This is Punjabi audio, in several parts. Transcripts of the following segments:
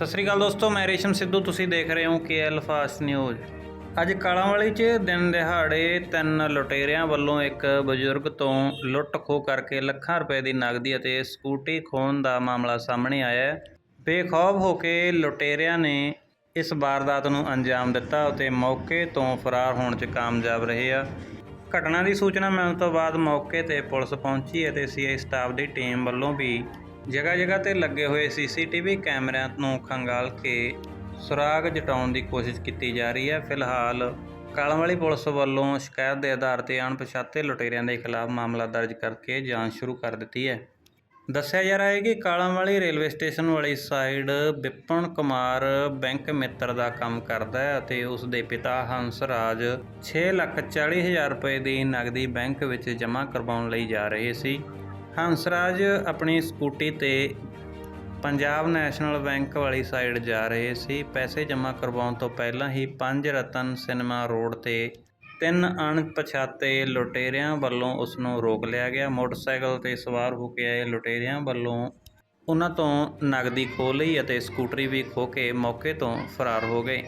ਸਤਿ ਸ੍ਰੀ ਅਕਾਲ ਦੋਸਤੋ, ਮੈਂ ਰੇਸ਼ਮ ਸਿੱਧੂ, ਤੁਸੀਂ ਦੇਖ ਰਹੇ ਹੋ ਕੇਐਲ ਫਾਸਟ ਨਿਊਜ਼। ਅੱਜ ਕਾਲਾਂਵਾਲੀ 'ਚ ਦਿਨ ਦਿਹਾੜੇ ਤਿੰਨ ਲੁਟੇਰਿਆਂ ਵੱਲੋਂ ਇੱਕ ਬਜ਼ੁਰਗ ਤੋਂ ਲੁੱਟ ਖੋਹ ਕਰਕੇ ਲੱਖਾਂ ਰੁਪਏ ਦੀ ਨਗਦੀ ਅਤੇ ਸਕੂਟੀ ਖੋਹਣ ਦਾ ਮਾਮਲਾ ਸਾਹਮਣੇ ਆਇਆ ਹੈ। ਬੇਖੌਫ ਹੋ ਕੇ ਲੁਟੇਰਿਆਂ ਨੇ ਇਸ ਵਾਰਦਾਤ ਨੂੰ ਅੰਜਾਮ ਦਿੱਤਾ ਅਤੇ ਮੌਕੇ ਤੋਂ ਫਰਾਰ ਹੋਣ 'ਚ ਕਾਮਯਾਬ ਰਹੇ ਆ। ਘਟਨਾ ਦੀ ਸੂਚਨਾ ਮਿਲਣ ਤੋਂ ਬਾਅਦ ਮੌਕੇ ਤੇ ਪੁਲਿਸ ਪਹੁੰਚੀ ਅਤੇ ਸੀਆਈ ਸਟਾਫ ਦੀ ਟੀਮ ਵੱਲੋਂ ਵੀ ਜਗ੍ਹਾ ਜਗ੍ਹਾ ਤੇ ਲੱਗੇ ਹੋਏ ਸੀਸੀਟੀਵੀ ਕੈਮਰਿਆਂ ਨੂੰ ਖੰਗਾਲ ਕੇ ਸੁਰਾਗ ਜਟਾਉਣ ਦੀ ਕੋਸ਼ਿਸ਼ ਕੀਤੀ ਜਾ ਰਹੀ ਹੈ। ਫਿਲਹਾਲ ਕਾਲਾਂਵਾਲੀ ਪੁਲਿਸ ਵੱਲੋਂ ਸ਼ਿਕਾਇਤ ਦੇ ਆਧਾਰ ਤੇ ਅਣਪਛਾਤੇ ਲੁਟੇਰਿਆਂ ਦੇ ਖਿਲਾਫ ਮਾਮਲਾ ਦਰਜ ਕਰਕੇ ਜਾਂਚ ਸ਼ੁਰੂ ਕਰ ਦਿੱਤੀ ਹੈ। ਦੱਸਿਆ ਜਾ ਰਿਹਾ ਹੈ ਕਿ ਕਾਲਾਂਵਾਲੀ ਰੇਲਵੇ ਸਟੇਸ਼ਨ ਵਾਲੀ ਸਾਈਡ ਵਿਪਨ ਕੁਮਾਰ ਬੈਂਕ ਮਿੱਤਰ ਦਾ ਕੰਮ ਕਰਦਾ ਹੈ ਅਤੇ ਉਸ ਦੇ ਪਿਤਾ ਹੰਸ ਰਾਜ 640000 ਰੁਪਏ ਦੀ ਨਗਦੀ ਬੈਂਕ ਵਿੱਚ ਜਮ੍ਹਾਂ ਕਰਵਾਉਣ ਲਈ ਜਾ ਰਹੇ ਸੀ। ਹੰਸਰਾਜ ਆਪਣੀ ਸਕੂਟੀ ਤੇ ਪੰਜਾਬ ਨੈਸ਼ਨਲ ਬੈਂਕ ਵਾਲੀ ਸਾਈਡ ਜਾ ਰਹੇ ਸੀ। ਪੈਸੇ ਜਮ੍ਹਾਂ ਕਰਵਾਉਣ ਤੋਂ ਪਹਿਲਾਂ ਹੀ ਪੰਜ ਰਤਨ ਸਿਨੇਮਾ ਰੋਡ ਤੇ ਤਿੰਨ ਅਣਪਛਾਤੇ ਲੁਟੇਰਿਆਂ ਵੱਲੋਂ ਉਸ ਨੂੰ ਰੋਕ ਲਿਆ ਗਿਆ। ਮੋਟਰਸਾਈਕਲ ਤੇ ਸਵਾਰ ਹੋ ਕੇ ਆਏ ਲੁਟੇਰਿਆਂ ਵੱਲੋਂ ਉਹਨਾਂ ਤੋਂ ਨਗਦੀ ਖੋਹ ਲਈ ਅਤੇ ਸਕੂਟਰੀ ਵੀ ਖੋਹ ਕੇ ਮੌਕੇ ਤੋਂ ਫਰਾਰ ਹੋ ਗਏ।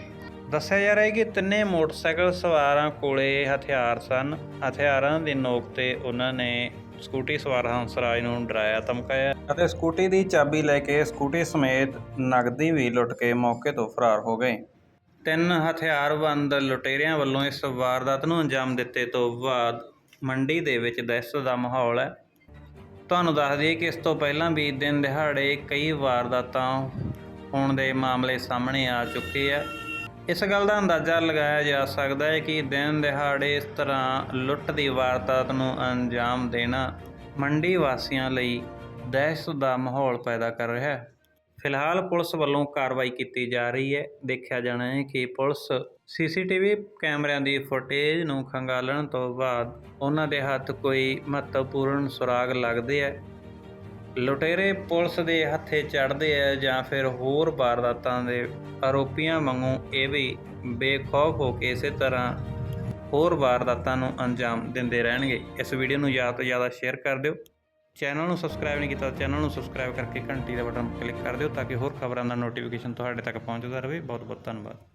ਦੱਸਿਆ ਜਾ ਰਿਹਾ ਹੈ ਕਿ ਤਿੰਨੇ ਮੋਟਰਸਾਈਕਲ ਸਵਾਰਾਂ ਕੋਲੇ ਹਥਿਆਰ ਸਨ। ਹਥਿਆਰਾਂ ਦੀ ਨੋਕ ਤੇ ਉਹਨਾਂ ਨੇ ਸਕੂਟੀ ਸਵਾਰ ਹੰਸਰਾਜ ਨੂੰ ਡਰਾਇਆ ਧਮਕਾਇਆ। ਅਤੇ ਸਕੂਟੀ ਦੀ ਚਾਬੀ ਲੈ ਕੇ ਸਕੂਟੀ ਸਮੇਤ ਨਗਦੀ ਵੀ ਲੁੱਟ ਕੇ ਮੌਕੇ ਤੋਂ ਫਰਾਰ ਹੋ ਗਏ। ਤਿੰਨ ਹਥਿਆਰਬੰਦ ਲੁਟੇਰਿਆਂ ਵੱਲੋਂ ਇਸ ਵਾਰਦਾਤ ਨੂੰ ਅੰਜਾਮ ਦਿੱਤੇ ਤੋਂ ਬਾਅਦ ਮੰਡੀ ਦੇ ਵਿੱਚ ਦਹਿਸ਼ਤ ਦਾ ਮਾਹੌਲ ਹੈ। ਤੁਹਾਨੂੰ ਦੱਸ ਦਈਏ ਕਿ ਇਸ ਤੋਂ ਪਹਿਲਾਂ ਵੀ ਦਿਨ ਦਿਹਾੜੇ ਕਈ ਵਾਰਦਾਤਾਂ ਹੋਣ ਦੇ ਮਾਮਲੇ ਸਾਹਮਣੇ ਆ ਚੁੱਕੇ ਆ। ਇਸ ਗੱਲ ਦਾ ਅੰਦਾਜ਼ਾ ਲਗਾਇਆ ਜਾ ਸਕਦਾ ਹੈ ਕਿ ਦਿਨ ਦਿਹਾੜੇ ਇਸ ਤਰ੍ਹਾਂ ਲੁੱਟ ਦੀ ਵਾਰਦਾਤ ਨੂੰ ਅੰਜਾਮ ਦੇਣਾ ਮੰਡੀ ਵਾਸੀਆਂ ਲਈ ਦਹਿਸ਼ਤ ਦਾ ਮਾਹੌਲ ਪੈਦਾ ਕਰ ਰਿਹਾ ਹੈ। ਫਿਲਹਾਲ ਪੁਲਿਸ ਵੱਲੋਂ ਕਾਰਵਾਈ ਕੀਤੀ ਜਾ ਰਹੀ ਹੈ। ਦੇਖਿਆ ਜਾਣਾ ਹੈ ਕਿ ਪੁਲਿਸ ਸੀਸੀਟੀਵੀ ਕੈਮਰਿਆਂ ਦੀ ਫੁਟੇਜ ਨੂੰ ਖੰਗਾਲਣ ਤੋਂ ਬਾਅਦ ਉਹਨਾਂ ਦੇ ਹੱਥ ਕੋਈ ਮਹੱਤਵਪੂਰਨ ਸੁਰਾਗ ਲੱਗਦੇ ਹੈ। ਲੁਟੇਰੇ ਪੁਲਿਸ ਦੇ ਹੱਥੇ ਚੜ੍ਹਦੇ ਆ ਜਾਂ ਫਿਰ ਹੋਰ ਵਾਰਦਾਤਾਂ ਦੇ ਆਰੋਪੀਆਂ ਵਾਂਗੂ ਇਹ ਵੀ ਬੇਖੌਫ ਹੋ ਕੇ ਇਸੇ ਤਰ੍ਹਾਂ ਹੋਰ ਵਾਰਦਾਤਾਂ ਨੂੰ ਅੰਜਾਮ ਦਿੰਦੇ ਰਹਿਣਗੇ ਇਸ ਵੀਡੀਓ ਨੂੰ ਜ਼ਿਆਦਾ ਤੋਂ ਜ਼ਿਆਦਾ ਸ਼ੇਅਰ ਕਰ ਦਿਓ ਚੈਨਲ ਨੂੰ ਸਬਸਕ੍ਰਾਈਬ ਨਹੀਂ ਕੀਤਾ ਚੈਨਲ ਨੂੰ ਸਬਸਕ੍ਰਾਈਬ ਕਰਕੇ ਘੰਟੀ ਦਾ ਬਟਨ ਕਲਿੱਕ ਕਰ ਦਿਓ ਤਾਂ ਕਿ ਹੋਰ ਖਬਰਾਂ ਦਾ ਨੋਟੀਫਿਕੇਸ਼ਨ ਤੁਹਾਡੇ ਤੱਕ ਪਹੁੰਚਦਾ ਰਹੇ ਬਹੁਤ ਬਹੁਤ ਧੰਨਵਾਦ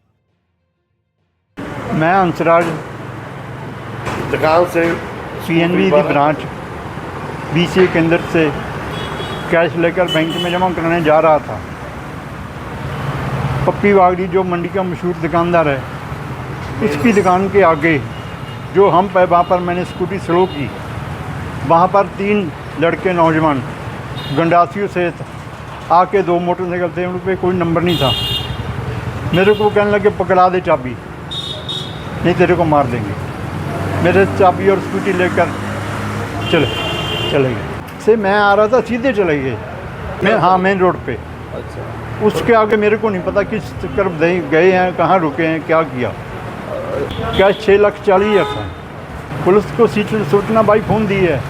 मैं हंसराज दुकान से पीएनबी की ब्रांच बीसीए केंद्र से कैश लेकर बैंक में जमा कराने जा रहा था। पप्पी वागड़ी जो मंडी का मशहूर दुकानदार है, उसकी दुकान के आगे, जो हम पे वहाँ पर मैंने स्कूटी स्लो की, वहाँ पर तीन लड़के नौजवान, गंडासियों से आके दो मोटरसाइकिल थे उन पर कोई नंबर नहीं था। मेरे को कहने लगे, पकड़ा दे चाबी, नहीं तेरे को मार देंगे। मेरे चाबी और स्कूटी लेकर चले चले गए। से मैं आ रहा था सीधे चले गए मैं हाँ मेन रोड पे अच्छा उसके आगे मेरे को नहीं पता किस तरफ गए गए हैं कहाँ रुके हैं क्या किया क्या छः लाख चालीस हज़ार था पुलिस को सीट- सूचना भाई फ़ोन दी है